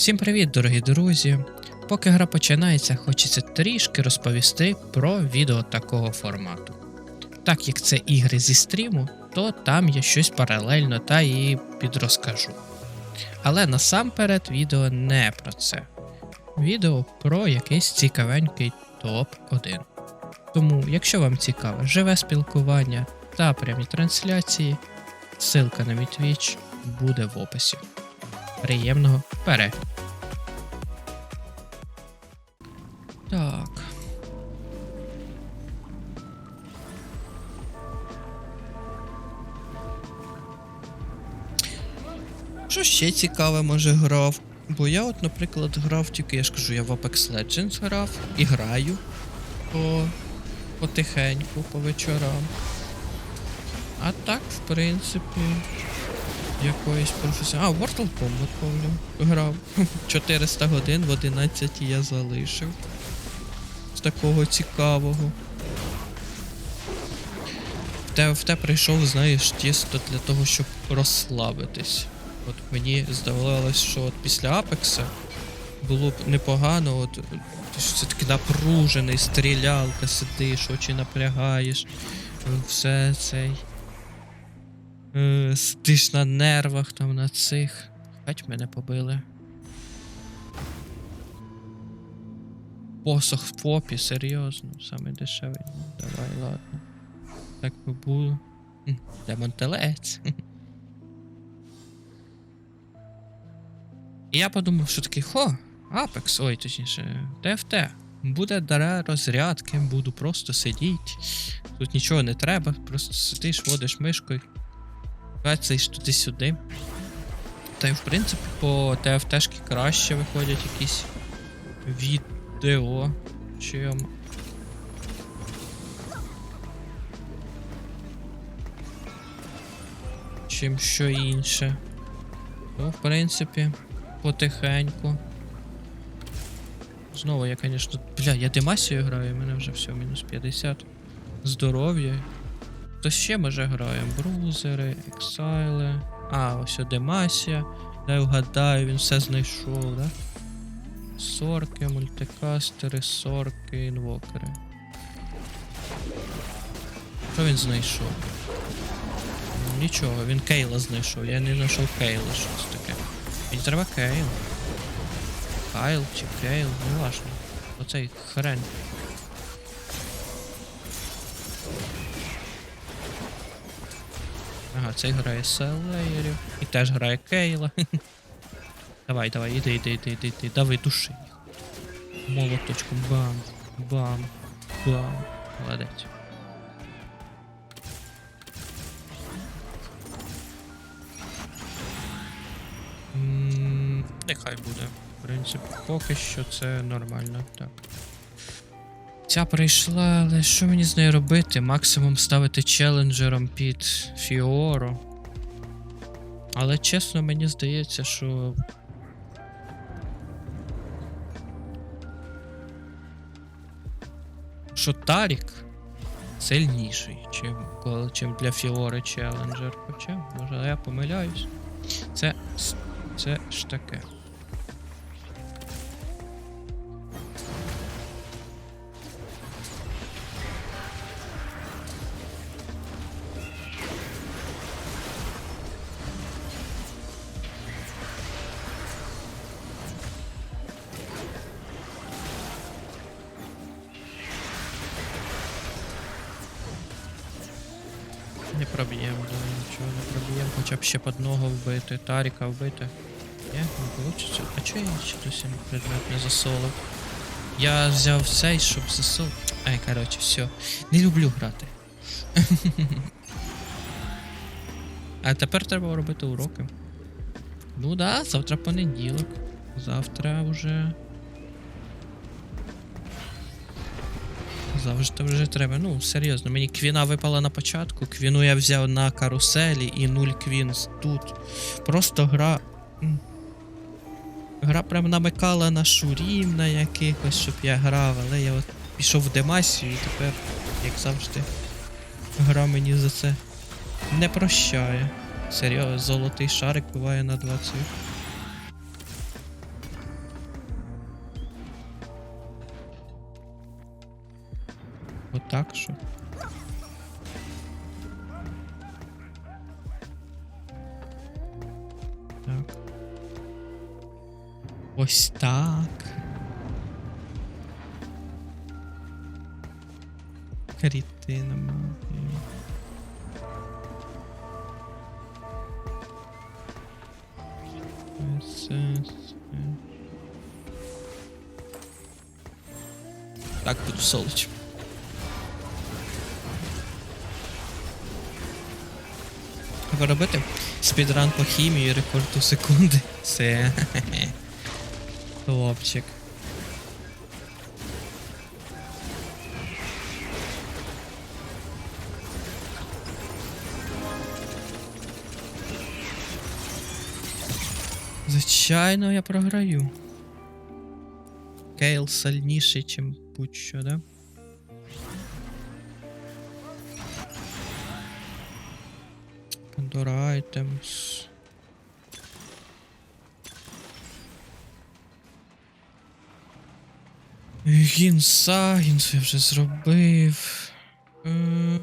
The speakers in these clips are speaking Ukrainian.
Всім привіт, дорогі друзі! Поки гра починається, хочеться трішки розповісти про відео такого формату. Так як це ігри зі стріму, то там є щось паралельно та і підрозкажу. Але насамперед відео не про це. Відео про якийсь цікавенький топ-1. Тому, якщо вам цікаве живе спілкування та прямі трансляції, ссылка на мій Twitch буде в описі. Приємного перегляду! Так. Що ще цікаве, може, грав? Бо я, от, наприклад, грав тільки, я ж кажу, я в Apex Legends грав і граю по... потихеньку, по вечорам. А так, в принципі, якоїсь професіонал. А, Mortal Kombat, помню, грав. 400 годин в 11 я залишив. З такого цікавого. В те, в те прийшов, знаєш, тісто для того, щоб розслабитись. От мені здавалось, що от після Апекса було б непогано, от ти ж це такий напружений, стрілялка, сидиш, очі напрягаєш, все цей. Е, Сидиш на нервах там на цих. Хать мене побили. Посох в попі, серйозно, саме дешевий. Ну, Давай, ладно. Так би було. Хм, Демон телець. І я подумав, що такий, хо, Apex, ой, точніше, TFT. Буде дара розрядки, буду просто сидіти. Тут нічого не треба, просто сидиш, водиш мишкою. Кацаєш туди-сюди. Та й в принципі по TFT-шки краще виходять якісь відео. Чим. Чим що інше. Ну, в принципі, потихеньку. Знову я, звісно. Бля, я Демасію граю, у мене вже все, мінус 50. Здоров'я. Хто ще може грає? Брузери, ексайли. А, ось Демасія. Дай вгадаю, він все знайшов, да? Сорки, мультикастери, сорки, інвокери. Що він знайшов? Нічого, він Кейла знайшов. Я не знайшов Кейла, щось таке. Мені треба Кейл. Кайл чи Кейл, не важно. Оцей хрень. Ага, цей грає селеєрів. І теж грає Кейла. давай, давай, іди, іди, іди, іди, іди. Давай, души їх. Молоточком. Бам, бам, бам. Молодець. Нехай буде. В принципі, поки що це нормально, так. Ця прийшла, але що мені з нею робити? Максимум ставити челенджером під Фіоро. Але чесно, мені здається, що. Що Тарік сильніший, чим, чим для Фіори челенджер. Хоча, може, я помиляюсь. Це. Це ж таке. Б ще під ногу вбити, Таріка вбити. Ні, не вийде. А чого я ще досі предмет не засолив? Я взяв цей, щоб засол. Ай, коротше, все. Не люблю грати. а тепер треба робити уроки. Ну да, завтра понеділок. Завтра вже. Завжди вже треба. Ну, серйозно, мені квіна випала на початку. Квіну я взяв на каруселі і нуль квін тут. Просто гра. Гра прям намикала на шурів на якихось, щоб я грав, але я от пішов в демасію і тепер, як завжди, гра мені за це не прощає. Серйозно, золотий шарик буває на 20. Так, що. Так. Ось так. Крітина мабуть. Це, це. Так, буду солоч. Треба робити спідран по хімії рекорду секунди. Це. Хлопчик. Звичайно, я програю. Кейл сильніший, чим будь-що, да? Items. Гінса, гінсу я вже зробив. Е,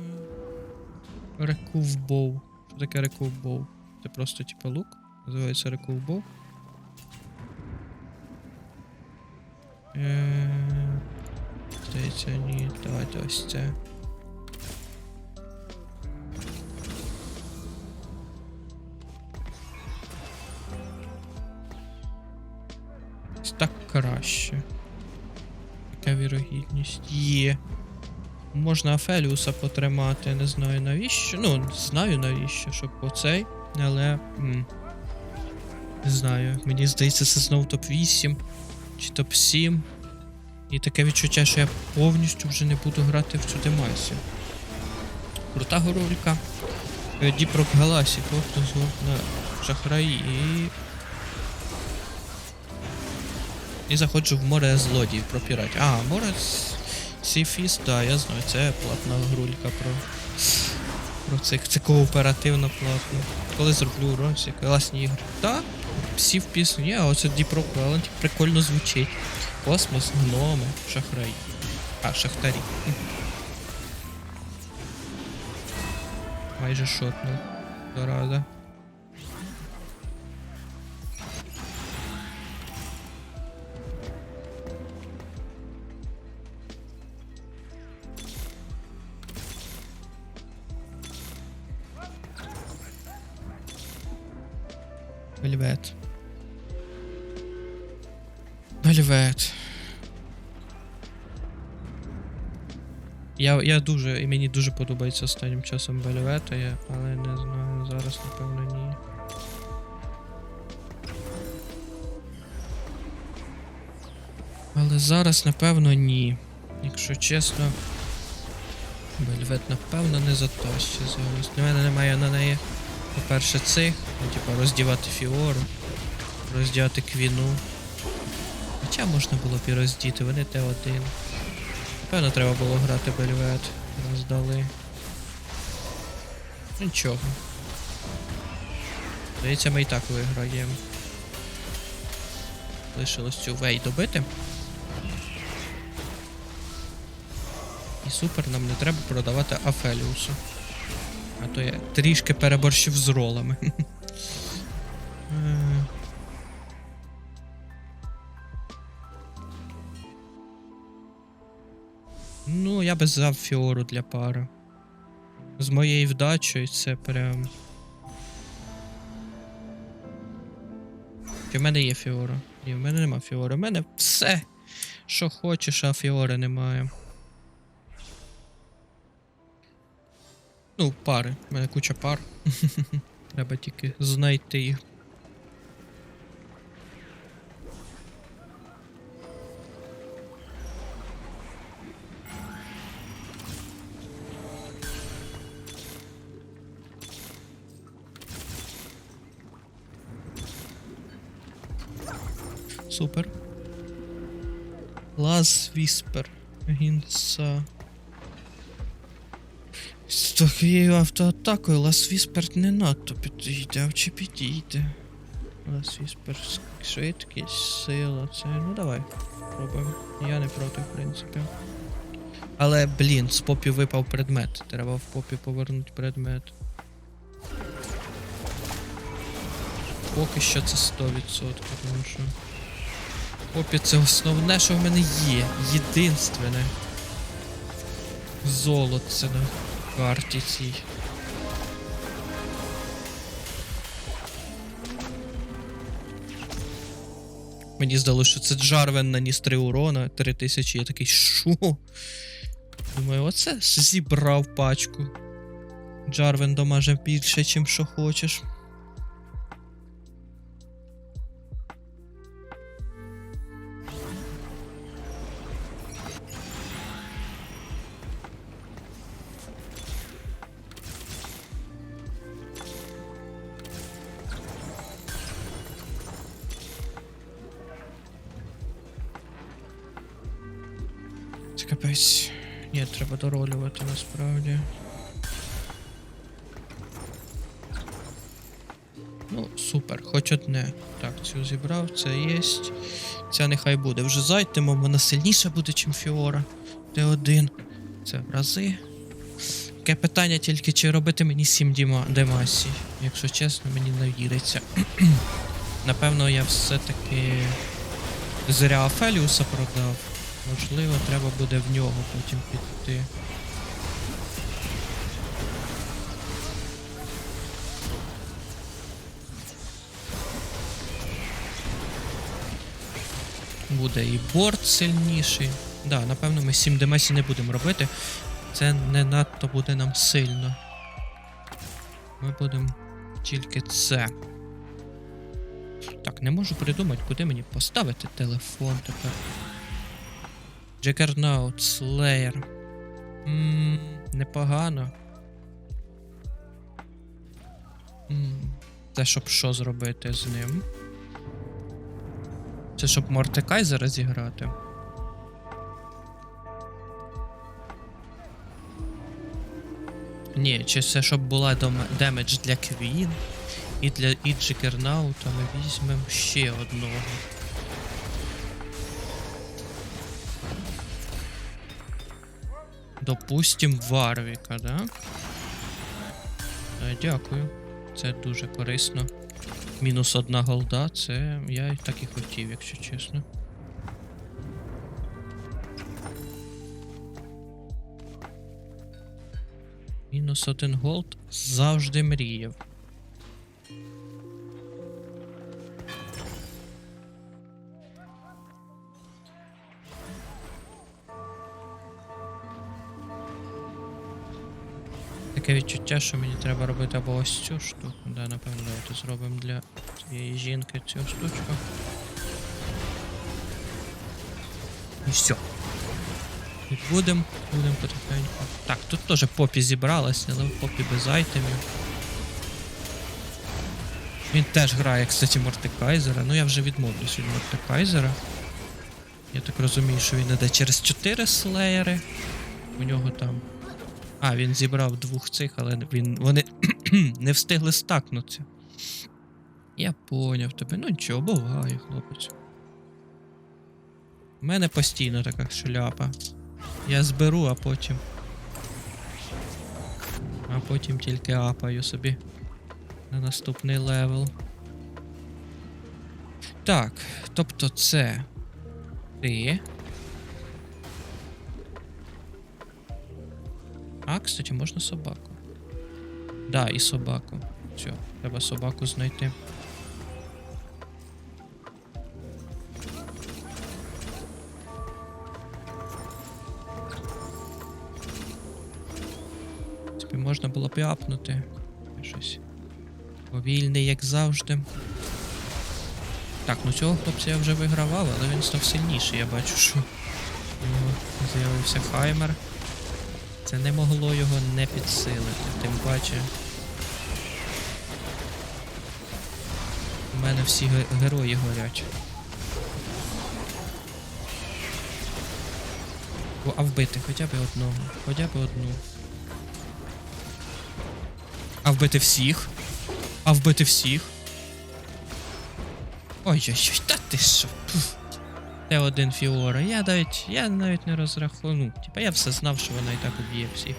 Рекувбоу. Що таке рекувбоу? Це просто типа лук. Називається рекувбоу. Е, Здається, ні. Давайте ось це. Краще. Яка вірогідність? Є. Можна Афеліуса потримати, не знаю навіщо. Ну, знаю навіщо, щоб оцей, але. м, Не знаю. Мені здається, це знову топ-8 чи топ-7. І таке відчуття, що я повністю вже не буду грати в цю демасію. Крута горулька. Е, Діпрок Галасі, просто згодна шахраї і. І заходжу в море злодіїв про піратів. А, море Сіфіс, да, я знаю, це платна грулька про. Про цих. Це кооперативно платно. Коли зроблю уроці, класні ігри. Так, всі в пісню. А оце Діпрок Галанті прикольно звучить. Космос, гноми, шахраї. А, шахтарі. Майже шотнув. Дорада. Я, я дуже, і мені дуже подобається останнім часом Вельвета, я, але не знаю, зараз напевно ні. Але зараз, напевно, ні. Якщо чесно. Вельвет, напевно, не затащить зараз. У мене немає на неї, по-перше, цих, ну, типа, роздівати Фіору, роздівати Квіну. Хоча можна було б і роздіти, вони Т1. Напевно, треба було грати Вельвет. Роздали. Ну, Нічого. Здається, ми і так виграємо. Лишилось цю вей добити. І супер, нам не треба продавати Афеліусу. А то я трішки переборщив з ролами. Ну, я би взяв Фіору для пари. З моєю вдачею це прям. Чи в мене є Фіора? Ні, в мене нема Фіори. В мене все, що хочеш, а Фіори немає. Ну, пари. У мене куча пар. Треба тільки знайти їх. Супер. Лаз Віспер. Гінса. З такою автоатакою Лас Віспер не надто підійде, а чи підійде. Лас Віспер швидкість, сила, це. Ну давай. Пробуємо. Я не проти, в принципі. Але, блін, з попі випав предмет. Треба в попі повернути предмет. Поки що це 100%, тому що. Попі це основне, що в мене є. Єдинственне. Золоце на карті цій. Мені здалося, що це Джарвен наніс 3 урона, 3000, я такий, що? Думаю, оце зібрав пачку. Джарвен домаже більше, чим що хочеш. Це капець. Ні, треба доролювати насправді. Ну, супер, хоч одне. Так, цю зібрав, це є. Ця нехай буде. Вже з айтемом вона сильніша буде, ніж Фіора. Т1. Це в рази. Таке питання тільки, чи робити мені 7 діма... демасій. Якщо чесно, мені не віриться. Напевно, я все-таки зря Афеліуса продав. Можливо, треба буде в нього потім піти. Буде і борт сильніший. Да, напевно, ми 7 демесі не будемо робити. Це не надто буде нам сильно. Ми будемо тільки це. Так, не можу придумати, куди мені поставити телефон тепер. Джекернаут, Слеєр. Непогано. Ммм, це щоб що зробити з ним? Це щоб Мортекайзера зіграти. Ні, чи це щоб була демедж для Квін і для і Джекернаута ми візьмемо ще одного. Допустим, Варвіка, да? Е, Дякую. Це дуже корисно. Мінус одна голда, це я і так і хотів, якщо чесно. Мінус один голд завжди мріяв. Таке відчуття, що мені треба робити або ось цю штуку. Да, напевно, давайте зробимо для цієї жінки цю штучку. І все. І будемо, будемо потихеньку. Так, тут теж попі зібралась, але попі без айтемів. Він теж грає, кстати, Мортекайзера. Ну я вже відмовлюсь від Мортекайзера. Я так розумію, що він іде через 4 слеєри. У нього там. А, він зібрав двох цих, але він. Вони не встигли стакнутися. Я поняв тебе. Ну нічого, буває, хлопець. У мене постійно така шляпа. Я зберу, а потім. А потім тільки апаю собі на наступний левел. Так, тобто це. Ти. А, кстати, можна собаку. Да, і собаку. Все, треба собаку знайти. Тобі можна було б. Щось. Повільний, як завжди. Так, ну цього хлопця я вже вигравав, але він став сильніший. Я бачу, що у нього з'явився Хаймер. Це не могло його не підсилити, тим паче. У мене всі герої горять. А вбити хоча б одного. Хоча б одну. А вбити всіх? А вбити всіх? Ой-ой-ой, та ти що? Пф. Т1 Фіора. Я навіть, я навіть не розрахунув. Ну, типа я все знав, що вона і так уб'є всіх.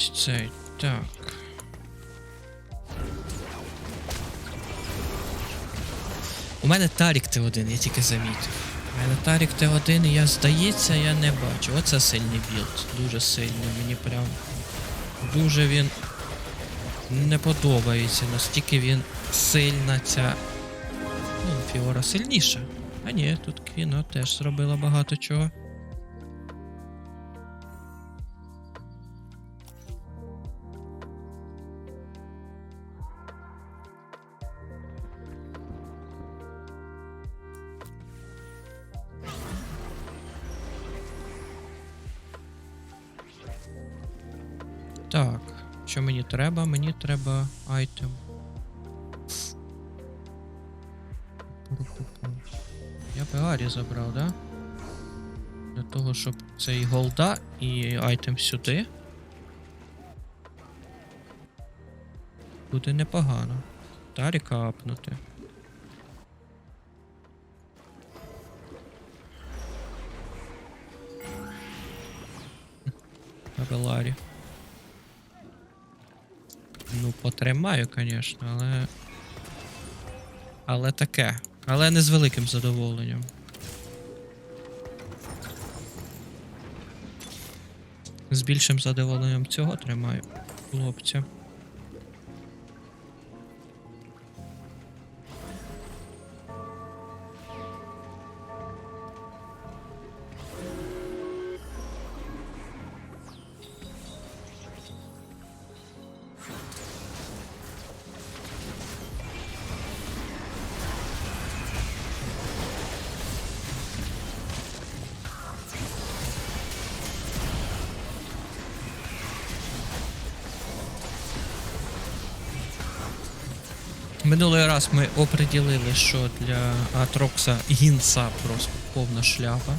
Навіть цей. Так. У мене Тарік Т1, я тільки замітив. У мене Тарік Т1, і я здається, я не бачу. Оце сильний білд. Дуже сильний. Мені прям. Дуже він не подобається. Настільки він сильна ця. Ну, Фіора сильніша. А ні, тут Квіна теж зробила багато чого. Так, що мені треба? Мені треба айтем. Я би Арі забрав, да? Для того, щоб цей голда і айтем сюди. Буде непогано. Таріка апнути. Абеларі. Ну, потримаю, звісно, але. Але таке. Але не з великим задоволенням. З більшим задоволенням цього тримаю, хлопця. Минулий раз ми оприділили, що для Атрокса гінса просто повна шляпа.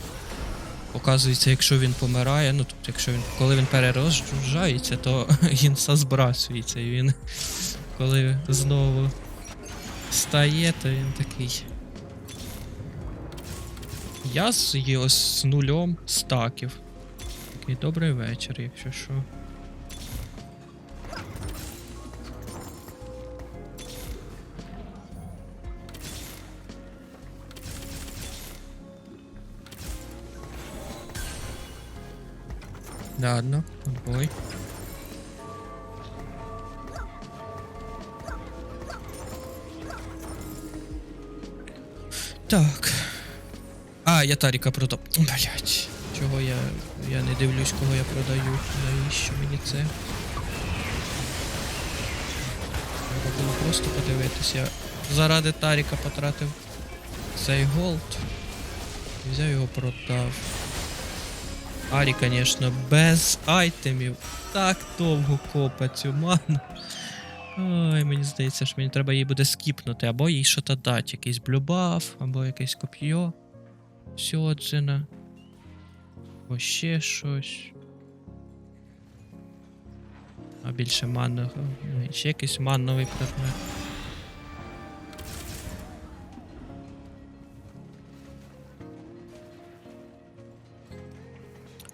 Оказується, якщо він помирає, ну тобто, якщо він. Коли він перерожджається, то гінса збрасується. І він коли знову стає, то він такий. Я з з нульом стаків. Такий добрий вечір, якщо що. Ладно, отбой. Так. А, я Таріка продав. Блять. Чого я. Я не дивлюсь, кого я продаю. Навіщо мені це? Треба було просто подивитись. Я заради Таріка потратив цей голд. Взяв його продав. Арі, звісно, без айтемів. Так довго копа цю ману. Ой, мені здається, що мені треба їй буде скіпнути, або їй щось дати, якийсь блюбаф, або якесь коп'йо. Сьоджина. Або ще щось. А більше манного. Ще якийсь манновий предмет.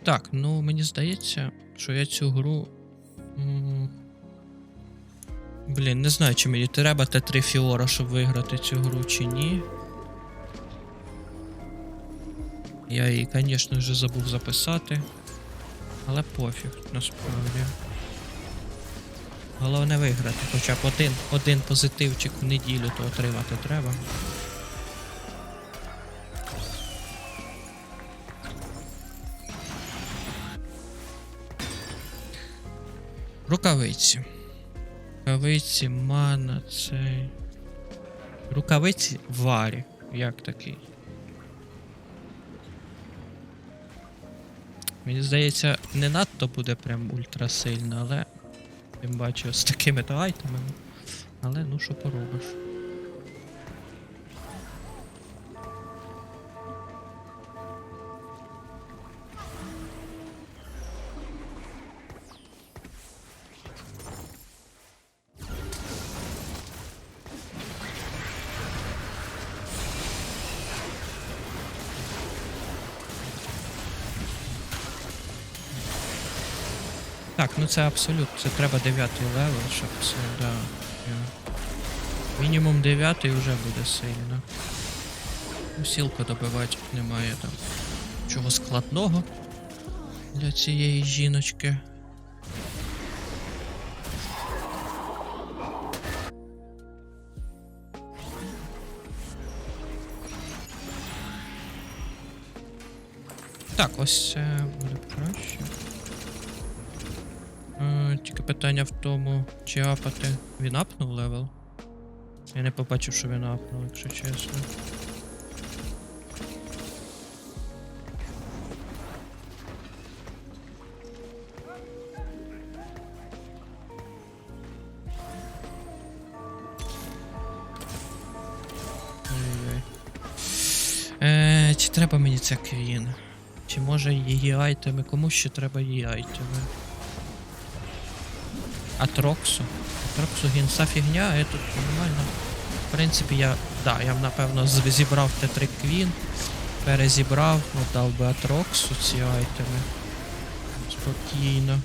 Так, ну мені здається, що я цю гру. Блін, не знаю, чи мені треба Т3 Фіора, щоб виграти цю гру чи ні. Я її, звісно вже забув записати. Але пофіг, насправді. Головне виграти, хоча б один, один позитивчик в неділю то отримати треба. Рукавиці. Рукавиці, мана, цей. Рукавиці варі. Як такий? Мені здається, не надто буде прям ультра сильно, але тим бачу з такими то айтемами. Але ну що поробиш. Ну це абсолют, це треба 9 левел, щоб це, да. Мінімум 9 вже буде сильно. Ну, Сілку добивати немає там чого складного для цієї жіночки. Так, ось це буде краще. Е, Тільки питання в тому, чи апати. Він апнув левел? Я не побачив, що він апнув, якщо чесно. Е, чи треба мені ця квін? Чи може її айтеми? Кому ще треба її айтеми? Атроксу. Атроксу гінса фігня, а тут нормально. В принципі, я. Да, я напевно зібрав Т3 Квін, перезібрав, отдав би Атроксу ці айтеми. Спокійно.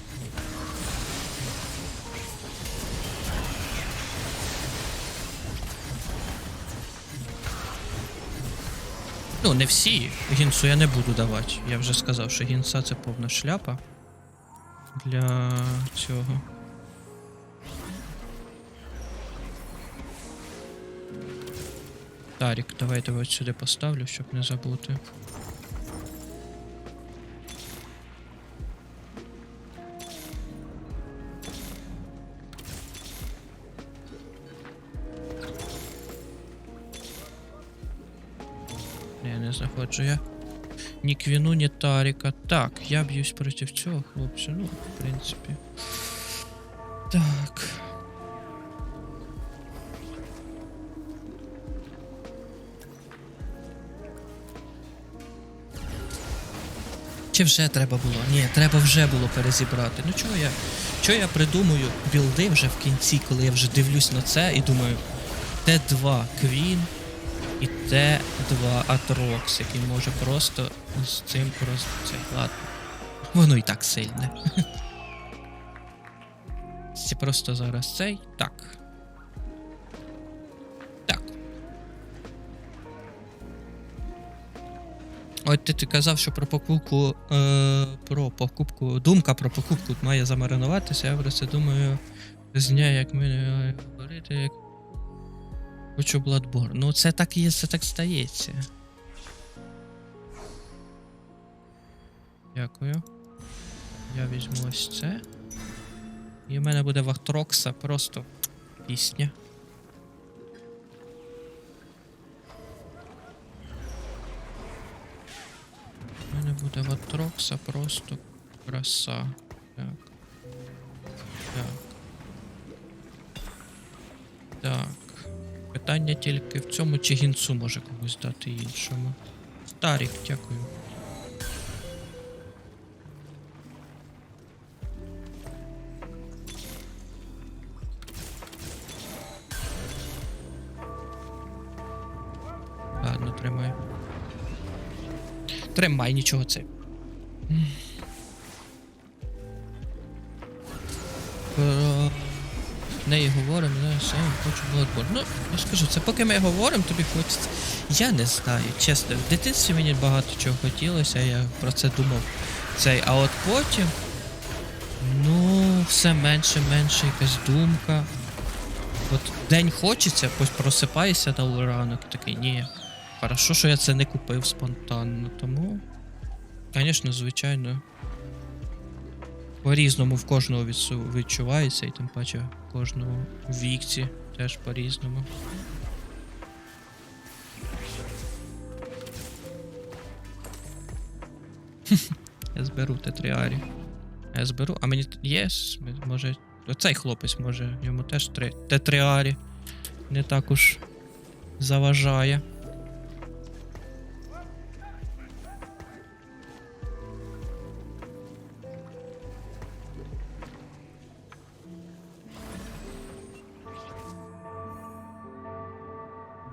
Ну, не всі. Гінсу я не буду давати. Я вже сказав, що гінса це повна шляпа. Для цього. Тарік, давайте ось сюди поставлю, щоб не забути. Не, не знаходжу я. Ні Квіну, ні Таріка. Так, я б'юсь проти цього хлопця. Ну, в принципі. Так. Чи вже треба було? Ні, треба вже було перезібрати. Ну чого я? Чого я придумую білди вже в кінці, коли я вже дивлюсь на це і думаю, Т2 Квін і Т2 Атрокс, який може просто з цим просто цей. Ладно. Воно і так сильне. Це просто зараз цей. Так. От ти, ти казав, що про покупку. Е, про покупку. Думка про покупку має замаринуватися. Я про це думаю з дня, як е, говорити, як. Хочу Bloodborne. Ну, це так є, це так стається. Дякую. Я візьму ось це. І в мене буде Вахтрокса просто пісня. Вахтрокса просто краса. Так. Так. Так. Питання тільки в цьому, чи гінцу може комусь дати іншому. Старік, дякую. Ладно, тримай. Тримай, нічого це. Не хочу Bloodborne. Ну, я ж кажу, це поки ми говоримо, тобі хочеться. Я не знаю, чесно, в дитинстві мені багато чого хотілося, я про це думав. Цей, а от потім. Ну, все менше, менше якась думка. От день хочеться, ось просипаєшся на ранок, такий, ні. Хорошо, що я це не купив спонтанно, тому. Звісно, звичайно. По-різному в кожного відчувається, і тим паче в кожному вікці теж по-різному. Я зберу тетріарі. Я зберу, а мені т- є. Може. Оцей хлопець може, йому теж три. Тетріарі. Не так уж заважає.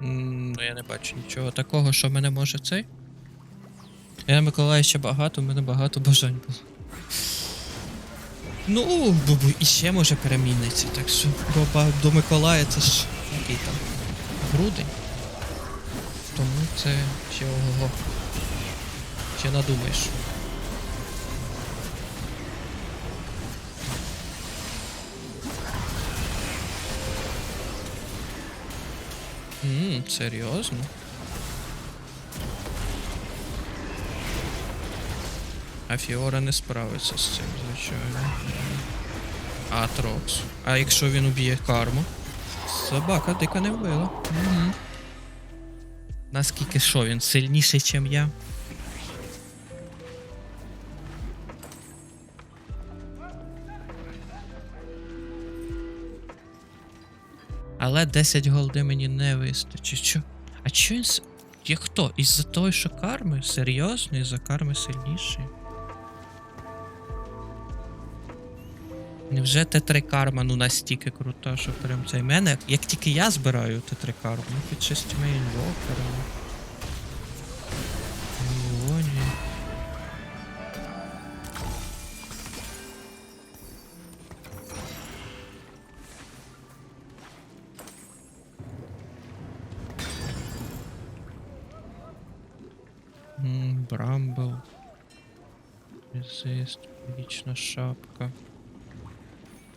Ну, я не бачу нічого такого, що мене може цей. Я на Миколая ще багато, у мене багато бажань було. Ну, бубу, і ще може переміниться, так що до, до Миколая це ж який там грудень. Тому це ще ого. Ще надумаєш. Серйозно? А Фіора не справиться з цим, звичайно. Атрокс. А якщо він уб'є карму? Собака дика не вбила. Угу. Наскільки що він сильніший, ніж я? Але 10 голди мені не вистачить. Чо? А чо він. Я хто? Із-за того, що карми? Серйозно? Із-за карми сильніші? Невже Т3 карма ну настільки крута, що прям цей мене. Як тільки я збираю Т3 карму, під шестьма інвокерами.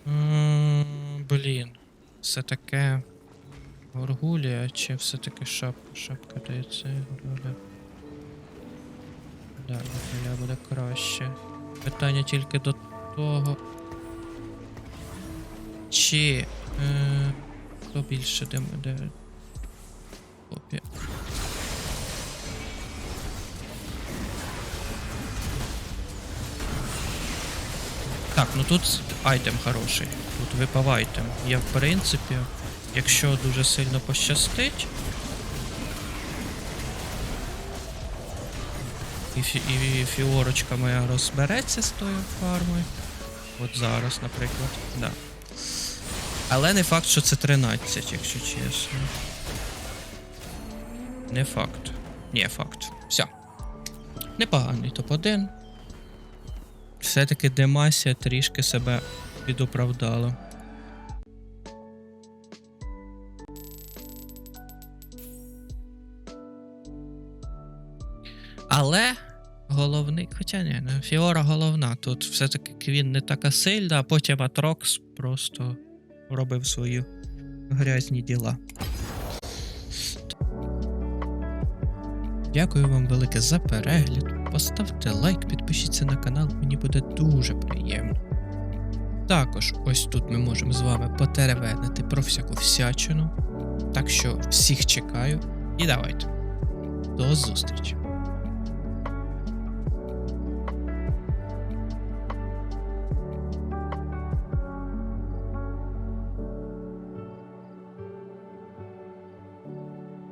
М, Блін. Все таке. Горгулія чи все таки шапка? Шапка дається горгулія. Да, горгулія буде краще. Питання тільки до того. Чи. Е, хто більше де. де... Копія. Так, ну тут айтем хороший. Тут випав айтем. Я в принципі, якщо дуже сильно пощастить. І, фі, і фіорочка моя розбереться з тою фармою. От зараз, наприклад. Да. Але не факт, що це 13, якщо чесно. Не факт. Ні, факт. Все. Непоганий топ-1. Все-таки Демасія трішки себе підоправдала. Але головний. Хоча ні, ну, Фіора головна. Тут все-таки Квін не така сильна, а потім Атрокс просто робив свої грязні діла. Дякую вам велике за перегляд. Поставте лайк, підпишіться на канал, мені буде дуже приємно. Також ось тут ми можемо з вами потеревенити про всяку всячину. Так що всіх чекаю і давайте. До зустрічі!